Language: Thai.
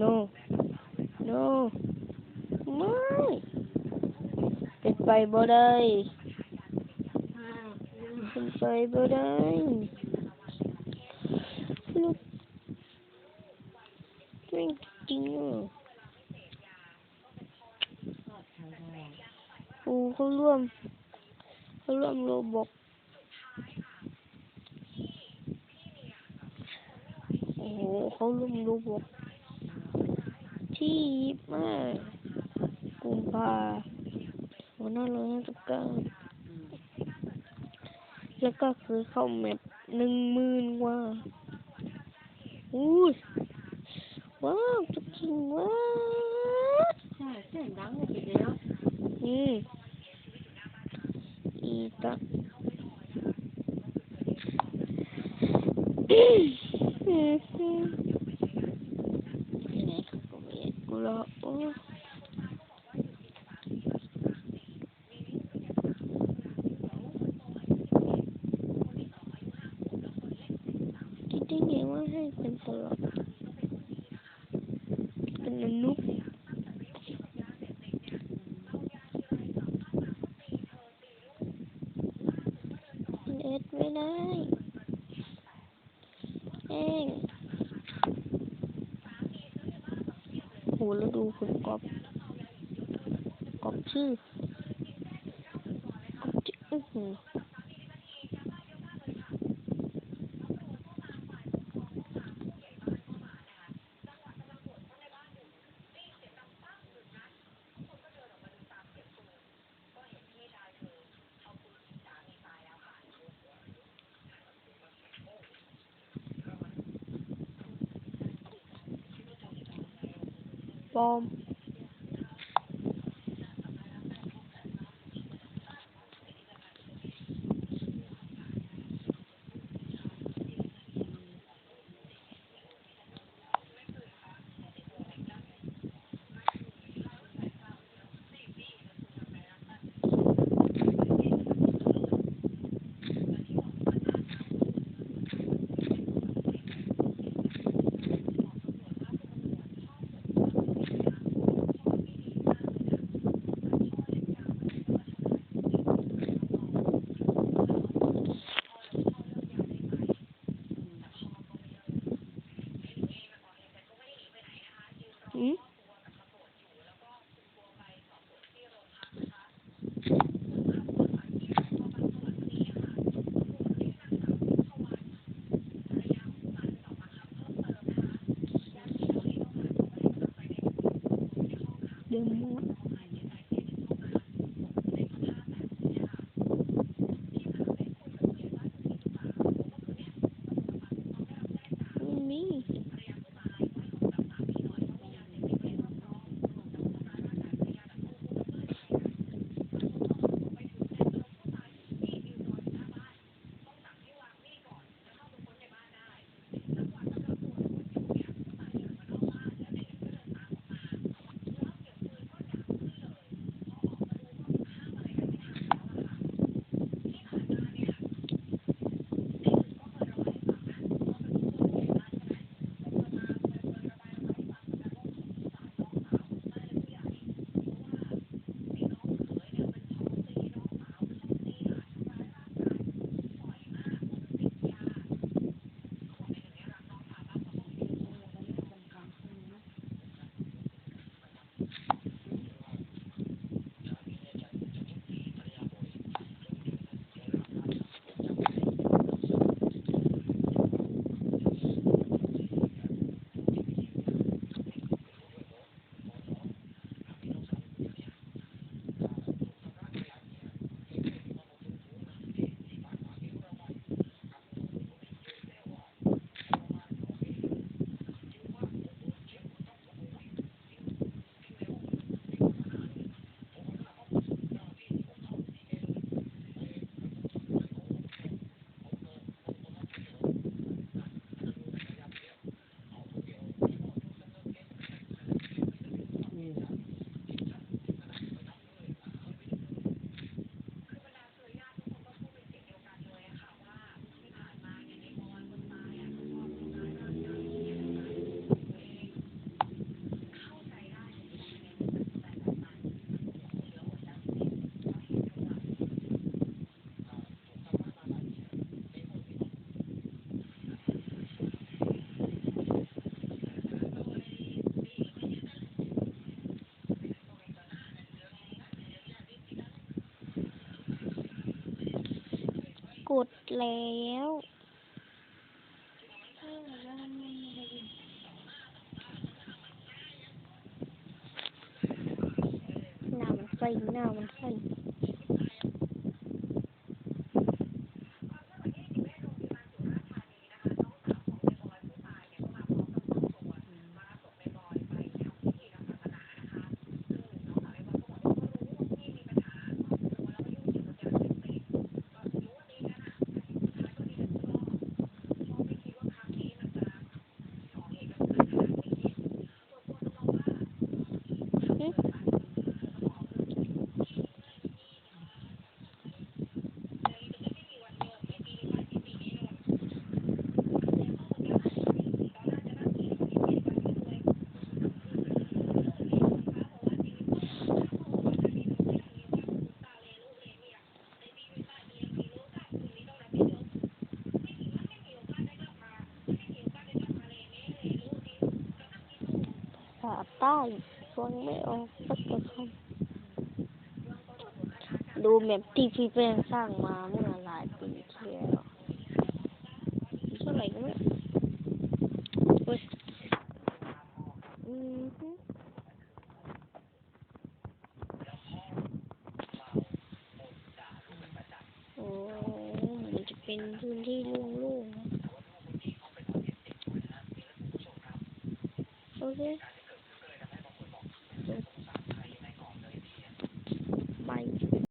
no no ไม่เป็นไปบ่ได้เป็นไปบ่ได้ลูกจริงจริงอะโอ้เขาร่วมเขาร่วมโรบอกโอ้โห เขาร่วมโรบอกที่ยิบห้ากุมภาหัวหน้าร้อยห้าสิบเก้าแล้วก็คือเข้าแมปหนึ่งมื่นว่าอู้ยว้าวจะกินว้าใช่เสียงดังเลยทีเดียวอืมอีตาอืมอืมอืมยังไงเขาก็ไม่กูรอโอ้คิดได้ไงว่าให้เป็น ตลอดเป็นอนุมันเอ็ดไม่ได้เองโหแล้วดูคุณกอบกอบชื่อกอบชื่อ อื้ กดแล้วหน้ามันใส่หน้ามันใส่หึภาษาใต้ฟังไม่ออกสักคำดูแบบที่พี่แป้งสร้างมาเมื่อหลายปีที่แล้วเท่าไหร่ก็ไม่รู้เฮ้ยอืมฮึโอ้มันจะเป็นพื้นที่โล่งๆนะโอเค